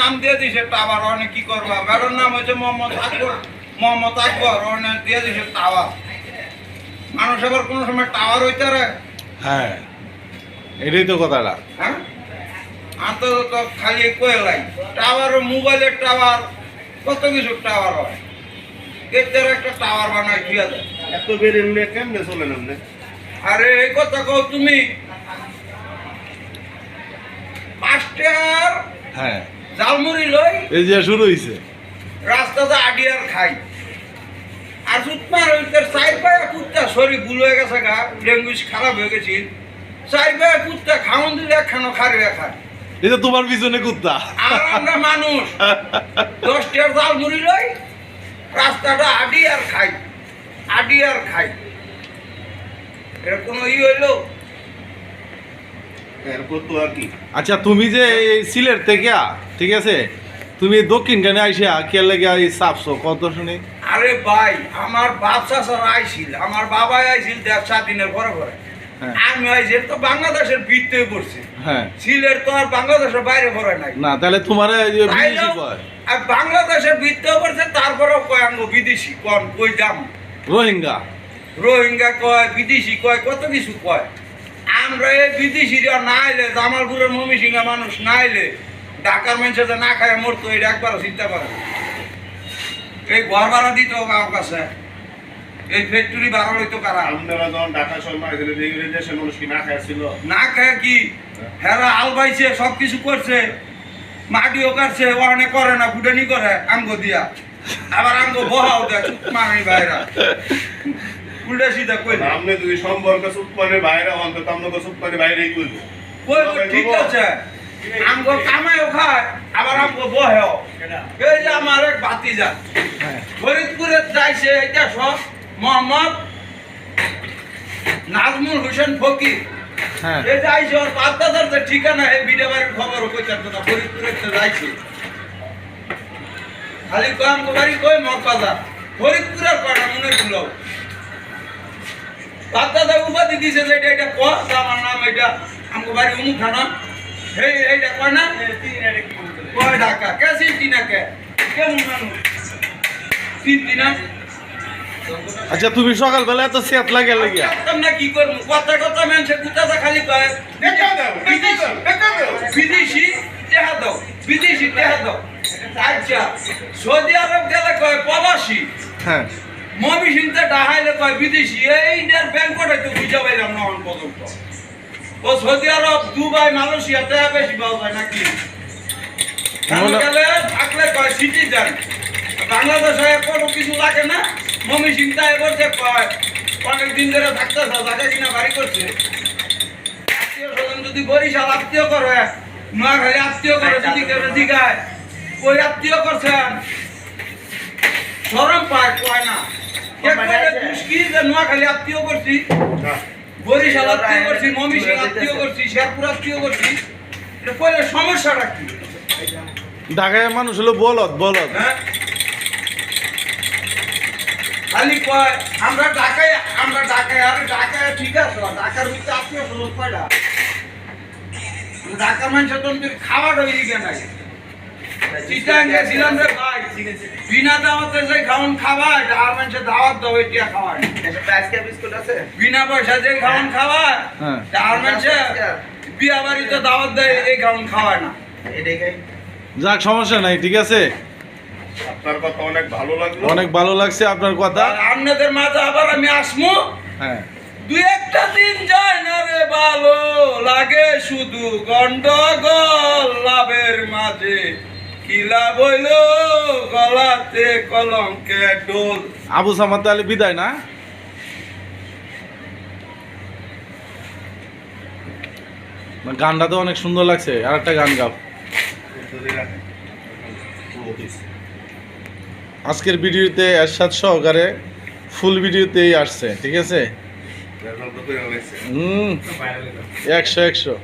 নাম দিয়ে দিছে টাওয়ার অনেক কি করবা? বেড়ার নাম হচ্ছে মোহাম্মদ আকবর। মোহাম্মদ আকবর অনেক দিয়ে দিছে টাওয়ার। মানুষ আবার কোনো সময় টাওয়ার হইতে রে হ্যাঁ এটাই তো কথাটা। হ্যাঁ? আন্তত খালি কয়েলাই টাওয়ার মোবাইলের টাওয়ার কত কিছু টাওয়ার হয়। এদের একটা টাওয়ার বানায় ঠিক আছে এত বের এমনি কেমনে চলেন আপনি আরে এই কথা কও তুমি। পাঁচটার হ্যাঁ। জালমুড়ি লই এই যে শুরু হয়েছে রাস্তাতে আডিয়ার খাই। আর সুতমার ওইটার চার পায়ে কুত্তা শরীর ভুল হয়ে গেছে গা ল্যাঙ্গুয়েজ খারাপ হয়ে গেছি। চার পায়ে কুত্তা খাওয়ান দিলে একখানো খারে খায় এটা তোমার পিছনে কুত্তা। আর আমরা মানুষ। দশটার জাল মুড়ি লই রাস্তাটা আডি আর খাই। আডি আর খাই। এটা কোনো ই হইল? এরপর তো আর কি। আচ্ছা তুমি যে এই সিলেট থেকে ঠিক আছে? তুমি দক্ষিণ কানে আইসা কে লেগে এই চাপছো? কত শুনি। আরে ভাই আমার বাপ চাষার আইছিল আমার বাবা আইছিল দেড় সাত দিনের পরে পরে। হ্যাঁ। আমি আইছি তো বাংলাদেশের বৃত্তে পড়ছি। হ্যাঁ। সিলেট তো আর বাংলাদেশের বাইরে পড়ে নাই। না তাহলে তোমার আর বাংলাদেশের বৃত্তে পড়ছে তারপরেও কয় আঙ্গো বিদেশি কন কই দাম রোহিঙ্গা। রোহিঙ্গা কয় বিদেশি কয় কত কিছু কয়? আমরা এই বিদেশিরা না এলে জামালপুরের মমিসিংহা মানুষ না ঢাকার যে না খায় মরতো এটা একবার চিন্তা করে এই ঘর ভাড়া দিত কার কাছে। এই ফ্যাক্টরি ভাড়া লইতো কারা? আপনারা যখন ঢাকা শহর মারিছিলেন এই দেশের মানুষ কি না খাইছিল না খায় কি? হেরা আল বাইছে সব কিছু করছে। মাটিও কাটছে ওখানে করে না ফুটানি করে আঙ্গ দিয়া। আবার আঙ্গ বহাও দেয় মামি ভাইরা উল্টা সিধা কই আপনি যদি সম্পর্ক সুপানের বাইরে অন্তত আপনাকে সুপানের বাইরেই করব কই কই ঠিক আছে। আমগো কামাইও খায় আবার আমগো বহেও। এই যে আমার এক ভাতিজা ফরিদপুরে যাইছে এটা সব মোহাম্মদ নাজমুল হোসেন ফকির। হ্যাঁ। যাইছে ওর বাদ্দাদার যে ঠিকানা এই বিডে বাড়ির খবর কইতাম না ফরিদপুরে তো যাইছে। খালি কয় আমগো বাড়ি কই মগবাজার? ফরিদপুরের কয়টা মনে বাদ্দাদা উপাধি দিছে যে এটা এটা কয় যে আমার নাম এটা আমগো বাড়ি উমুক থানা এই এইটা কয় না? কয় ঢাকা? কে না কে? কেমন মানুষ চিনতি না? আচ্ছা তুমি সকালবেলা এত সেত লাগে লাগিয়া? না কি করব। কথা কথা কুতাটা খালি কয়। দেখা দাও, দেখা দাও, দেখা দাও। বিদেশি টেহা দাও বিদেশি টেহা দাও। আচ্ছা সৌদি আরব গেলে কয় প্রবাসী। হ্যাঁ। মমি সিংতে ডাহাইলে কয় বিদেশি এই ইন্ডিয়ার ব্যাংকটাই তো বুঝা পাইলাম না পর্যন্ত ও সৌদি আরব দুবাই মালয়েশিয়া টেহা বেশি পাওয়া যায় নাকি? থাকলে কয় সিটিজেন বাংলাদেশে কোনো কিছু লাগে না? মমি সিংটা এবার যে কয় অনেক দিন ধরে থাকতেছে জায়গা কিনা বাড়ি করছে। আত্মীয় স্বজন যদি বরিশাল আত্মীয় করে নোয়াখালী আত্মীয় করে যদি কেউ জিগায় ওই আত্মীয় করছেন সরম পায় কয় না? নোয়াখালী আত্মীয় করছি বরিশাল আত্মীয় করছি মমিসিং আত্মীয় করছি শেরপুর আত্মীয় করছি এটা সমস্যাটা কি? ঢাকায় মানুষ হলো বলদ বলদ। হ্যাঁ? খালি কয় আমরা ঢাকায় আমরা ঢাকায় আরে ঢাকায় ঠিক আছে ঢাকার ভিতরে আত্মীয় স্বজন কয়টা? ঢাকার মানুষের তো খাওয়া হয়ে দিকে নাই। চিটাং গেছিলাম রে ভাই বিনা দাওয়াতে আর মানুষের দাওয়াত বিনা পয়সা যে হ্যাঁ। আর মানুষের বিয়া বাড়িতে দাওয়াত দেয় এই খাওয়ান খাওয়ায় না। যাক সমস্যা নাই ঠিক আছে? আপনার কথা অনেক ভালো লাগল। অনেক ভালো লাগছে আপনার কথা। আপনাদের মাঝে আবার আমি আসমু হ্যাঁ। দুই একটা দিন যায় না রে ভালো লাগে শুধু গন্ডগোল লাভের মাঝে। কি লাভ হইল? গলাতে কলঙ্কে ডোল। আবু সামাদ তাহলে বিদায় না? গানটা তো অনেক সুন্দর লাগছে আর একটা গান গাও। আজকের ভিডিওতে এরশাদ সহকারে ফুল ভিডিওতেই আসছে ঠিক আছে? হুম। একশো একশো।